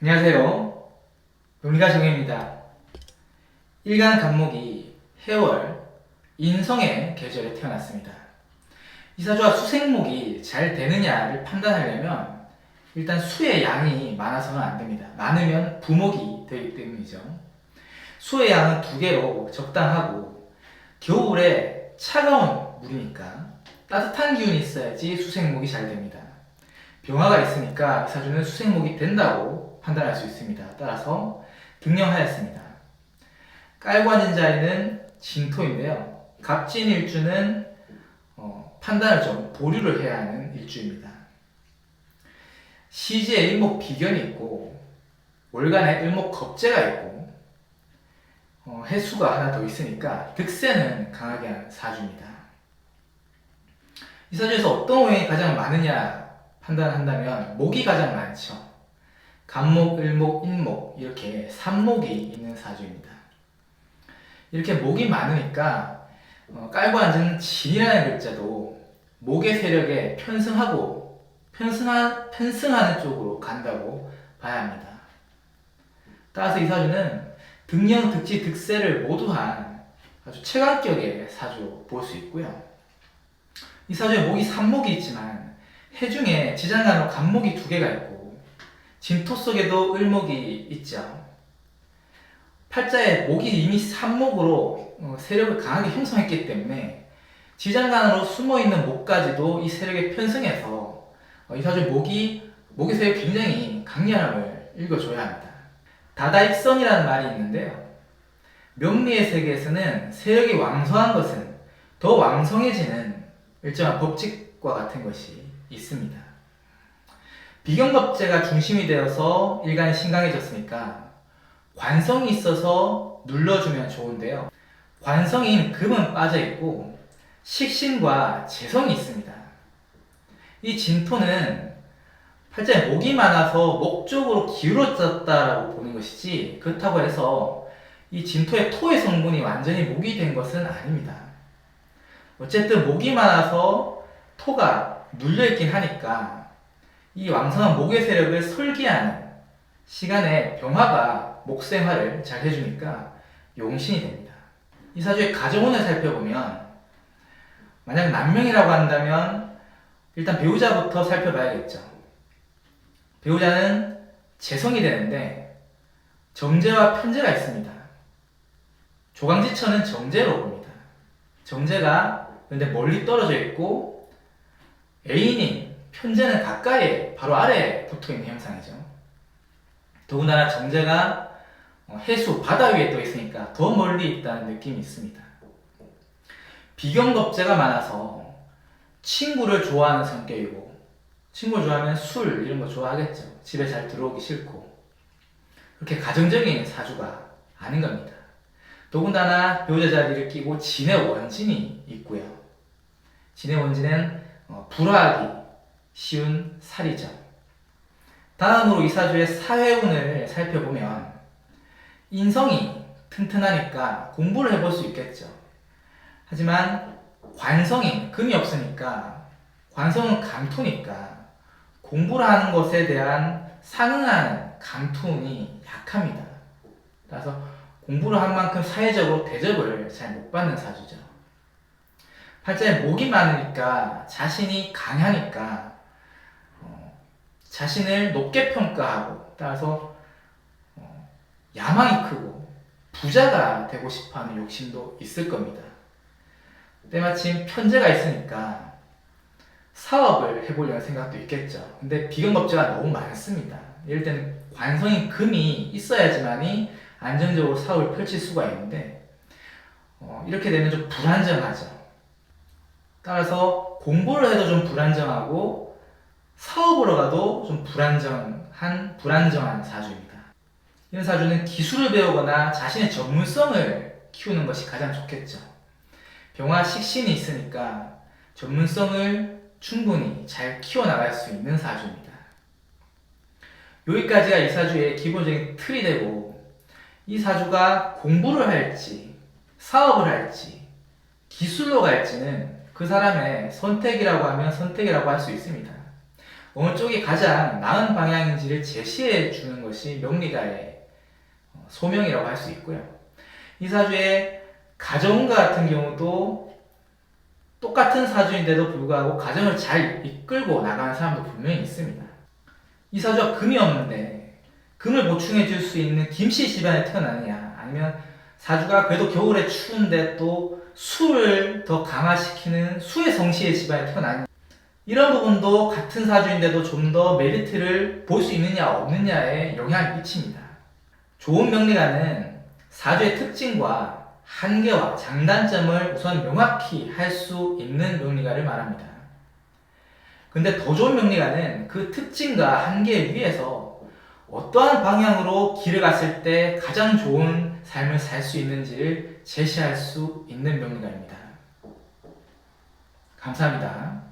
안녕하세요. 논리가 정혜입니다. 일간 간목이 해월, 인성의 계절에 태어났습니다. 이사주와 수생목이 잘 되느냐를 판단하려면 일단 수의 양이 많아서는 안 됩니다. 많으면 부목이 되기 때문이죠. 수의 양은 두 개로 적당하고 겨울에 차가운 물이니까 따뜻한 기운이 있어야지 수생목이 잘 됩니다. 병화가 있으니까 이 사주는 수생목이 된다고 판단할 수 있습니다. 따라서 등령하였습니다. 앉은 자에는 진토인데요. 갑진 일주는 어, 판단을 좀 보류를 해야 하는 일주입니다. 시지에 일목 비견이 있고 월간에 일목 겁재가 있고 어, 해수가 하나 더 있으니까 득세는 강하게 하는 사주입니다. 이 사주에서 어떤 오행이 가장 많으냐 판단한다면 목이 가장 많죠. 간목, 을목, 인목 이렇게 삼목이 있는 사주입니다. 이렇게 목이 많으니까 어, 깔고 앉은 진이라는 글자도 목의 세력에 편승하고 편승하, 편승하는 쪽으로 간다고 봐야 합니다. 따라서 이 사주는 등령, 득지, 득세를 모두 한 아주 최강격의 사주 볼 수 있고요. 이 사주에 목이 삼목이 있지만 해중에 지장간으로 간목이 두 개가 있고 진토 속에도 을목이 있죠. 팔자에 목이 이미 삼목으로 어, 세력을 강하게 형성했기 때문에 지장간으로 숨어있는 목까지도 이 세력에 편승해서 어, 이 사주 목이 목의 세력이 굉장히 강렬함을 읽어줘야 합니다. 다다익선이라는 말이 있는데요. 명리의 세계에서는 세력이 왕성한 것은 더 왕성해지는 일정한 법칙과 같은 것이 있습니다. 비경겁제가 중심이 되어서 일간이 신강해졌으니까 관성이 있어서 눌러주면 좋은데요. 관성인 금은 빠져있고 식신과 재성이 있습니다. 이 진토는 팔자에 목이 많아서 목 쪽으로 기울어졌다라고 보는 것이지 그렇다고 해서 이 진토의 토의 성분이 완전히 목이 된 것은 아닙니다. 어쨌든 목이 많아서 토가 눌려있긴 하니까 이 왕성한 목의 세력을 설계하는 시간에 병화가 목생활을 잘 해주니까 용신이 됩니다. 이 사주의 가정운을 살펴보면 만약 남명이라고 한다면 일단 배우자부터 살펴봐야겠죠. 배우자는 재성이 되는데 정제와 편제가 있습니다. 조강지처는 정제로 봅니다. 정제가 근데 멀리 떨어져 있고 애인인 편제는 가까이에 바로 아래에 붙어 있는 형상이죠. 더군다나 정제가 어, 해수 바다 위에 떠 있으니까 더 멀리 있다는 느낌이 있습니다. 비경겁제가 많아서 친구를 좋아하는 성격이고 친구를 좋아하면 술 이런 거 좋아하겠죠. 집에 잘 들어오기 싫고 그렇게 가정적인 사주가 아닌 겁니다. 더군다나 배우자 자리를 끼고 진의 원진이 있고요. 원진은 어, 불화하기 쉬운 살이죠. 다음으로 이 사주의 사회운을 살펴보면 인성이 튼튼하니까 공부를 해볼 수 있겠죠. 하지만 관성이 금이 없으니까 관성은 감토니까 공부를 하는 것에 대한 상응하는 감토운이 약합니다. 따라서 공부를 한 만큼 사회적으로 대접을 잘 못 받는 사주죠. 팔자에 목이 많으니까 자신이 강하니까 어, 자신을 높게 평가하고 따라서 어, 야망이 크고 부자가 되고 싶어하는 욕심도 있을 겁니다. 때마침 편제가 있으니까 사업을 해보려는 생각도 있겠죠. 근데 비근겁제가 너무 많습니다. 이럴 때는 관성인 금이 있어야지만이 안정적으로 사업을 펼칠 수가 있는데 어, 이렇게 되면 좀 불안정하죠. 따라서 공부를 해도 좀 불안정하고 사업으로 가도 좀 불안정한 불안정한 사주입니다. 이런 사주는 기술을 배우거나 자신의 전문성을 키우는 것이 가장 좋겠죠. 병화 식신이 있으니까 전문성을 충분히 잘 키워나갈 수 있는 사주입니다. 여기까지가 이 사주의 기본적인 틀이 되고 이 사주가 공부를 할지 사업을 할지 기술로 갈지는 그 사람의 선택이라고 하면 선택이라고 할 수 있습니다. 어느 쪽이 가장 나은 방향인지를 제시해 주는 것이 명리가의 어, 소명이라고 할 수 있고요. 이 사주의 가정과 같은 경우도 똑같은 사주인데도 불구하고 가정을 잘 이끌고 나가는 사람도 분명히 있습니다. 이 사주가 금이 없는데 금을 보충해 줄 수 있는 김씨 집안에 태어나느냐 아니면 사주가 그래도 겨울에 추운데 또 수를 더 강화시키는 수의 성씨의 집안에 태어나느냐 이런 부분도 같은 사주인데도 좀 더 메리트를 볼 수 있느냐 없느냐에 영향을 끼칩니다. 좋은 명리가는 사주의 특징과 한계와 장단점을 우선 명확히 할 수 있는 명리가를 말합니다. 근데 더 좋은 명리가는 그 특징과 한계 위에서 어떠한 방향으로 길을 갔을 때 가장 좋은 삶을 살 수 있는지를 제시할 수 있는 명리가입니다. 감사합니다.